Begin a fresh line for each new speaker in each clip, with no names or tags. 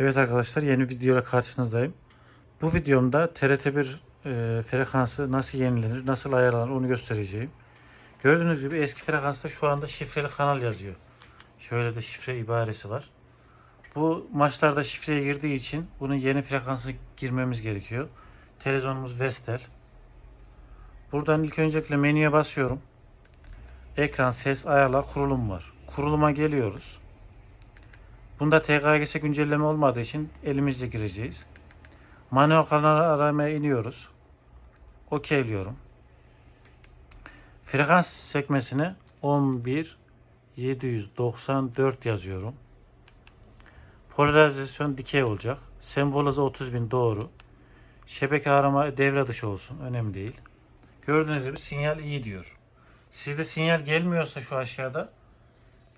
Evet arkadaşlar yeni videoyla karşınızdayım. Bu videomda TRT1 e, frekansı nasıl yenilenir, nasıl ayarlanır onu göstereceğim. Gördüğünüz gibi eski frekansta şu anda şifreli kanal yazıyor. Şöyle de şifre ibaresi var. Bu maçlarda şifreye girdiği için bunun yeni frekansı girmemiz gerekiyor. Televizyonumuz Vestel. Buradan ilk öncelikle menüye basıyorum. Ekran, ses, ayarlar, kurulum var. Kuruluma geliyoruz. Bunda TKGS güncelleme olmadığı için elimizle gireceğiz. Manuel kanal aramaya iniyoruz. Okeyliyorum. Frekans sekmesine 11794 yazıyorum. Polarizasyon dikey olacak. Sembolize 30.000 doğru. Şebeke arama devre dışı olsun. Önemli değil. Gördüğünüz gibi sinyal iyi diyor. Sizde sinyal gelmiyorsa şu aşağıda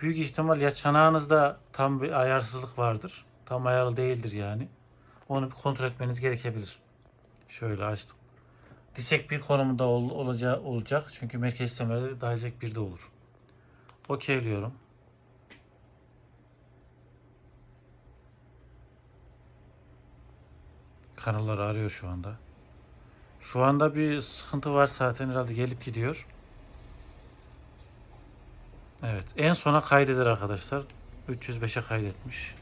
büyük ihtimal ya çanağınızda tam bir ayarsızlık vardır. Tam ayarlı değildir yani. Onu bir kontrol etmeniz gerekebilir. Şöyle açtım. Disek bir konumunda ol, olacağı, olacak. Çünkü merkez sistemlerde Dizek 1'de olur. Okeyliyorum. Kanalları arıyor şu anda. Şu anda bir sıkıntı var zaten herhalde gelip gidiyor. Evet. En sona kaydeder arkadaşlar. 305'e kaydetmiş.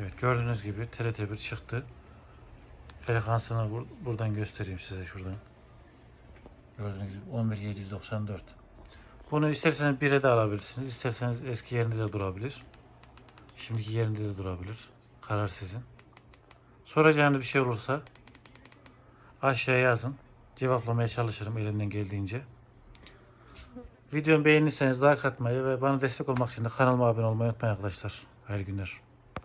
Evet gördüğünüz gibi TRT1 çıktı. Frekansını bur- buradan göstereyim size şuradan. Gördüğünüz gibi 11794. Bunu isterseniz 1'e de alabilirsiniz. İsterseniz eski yerinde de durabilir. Şimdiki yerinde de durabilir. Karar sizin. Soracağınız bir şey olursa aşağıya yazın. Cevaplamaya çalışırım elimden geldiğince. Videomu beğenirseniz like atmayı ve bana destek olmak için de kanalıma abone olmayı unutmayın arkadaşlar. Hayırlı günler.